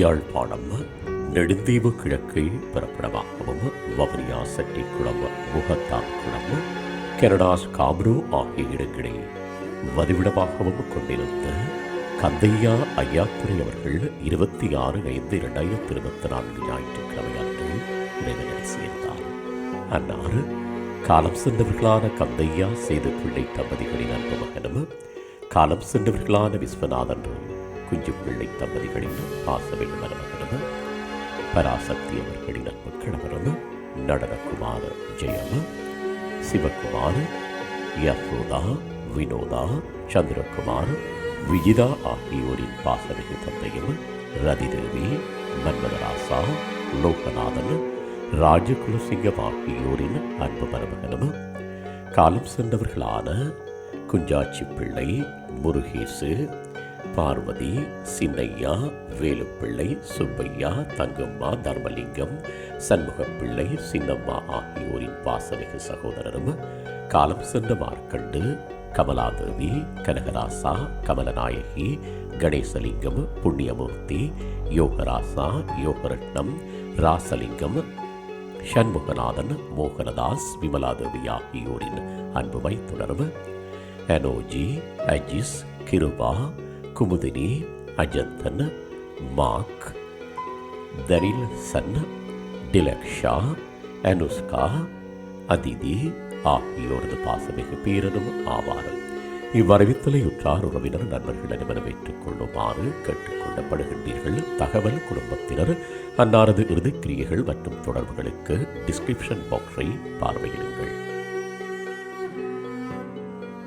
யாழ்ப்பாணம் நெடுந்தீவு கிழக்கை பிறப்பிடமாகவும் வவுனியா செட்டிக்குளம் முகத்தான் குளம் கனடாஸ் காப்ரோ ஆகிய இடங்களை வதிவிடமாகவும் கொண்டிருந்த கந்தையா ஐயாத்துறை அவர்கள் இருபத்தி ஆறு ஐந்து இரண்டாயிரத்தி இருபத்தி நான்கு ஞாயிற்றுக்கிழமை அன்று நினைவு சேர்ந்தார். அன்னாறு காலம் சென்றவர்களான கந்தையா செய்து பிள்ளை தம்பதிகளின் அன்பு மகனும் காலம் சென்றவர்களான விஸ்வநாதன் குஞ்சு பிள்ளை தம்பதிகளின் பாசமிகு மருமகனும் பராசக்தி அவர்களின் அன்பு கணவரும் நடனகுமார் ஜெயம் சிவகுமார் யசோதா வினோதா சந்திரகுமார் விஜிதா ஆகியோரின் பாசமிகு தந்தையும் ரதிதேவி மன்மதராசா லோகநாதன் ராஜகுலசிங்கம் ஆகியோரின் அன்பு மருமகனும் காலம் சென்றவர்களான குஞ்சாச்சி பிள்ளை முருகேசு பார்வதி சின்னையா வேலுப்பிள்ளை சுப்பையா தங்கம்மா தர்மலிங்கம் சண்முகப்பிள்ளை சின்னம்மா ஆகியோரின் பாசமிகு சகோதரரும் காலம் சென்ற மார்க்கண்டு கமலாதேவி கனகராசா கமலநாயகி கணேசலிங்கம் புண்ணியமூர்த்தி யோகராசா யோகரட்னம் ராசலிங்கம் சண்முகநாதன் மோகனதாஸ் விமலாதேவி ஆகியோரின் அன்பு வைத்துணர்வு அனோஜி அஜிஸ் கிருபா குமுதினி அஜந்தன் மாக் தரில் சன் டிலக்ஷா அனுஷ்கா அதிதி ஆகியோரது பாசமிகு பேரனும் ஆவார் இவ்வறிவித்தலை உற்றார் உறவினர் நண்பர்கள் அனைவரும் ஏற்றுக்கொள்ளுமாறு கேட்டுக்கொள்ளப்படுகின்றீர்கள். தகவல் குடும்பத்தினர் அன்னாரது இறுதிக்கிரியைகள் மற்றும் தொடர்புகளுக்கு டிஸ்கிரிப்ஷன் பாக்ஸை பார்வையிடுங்கள்.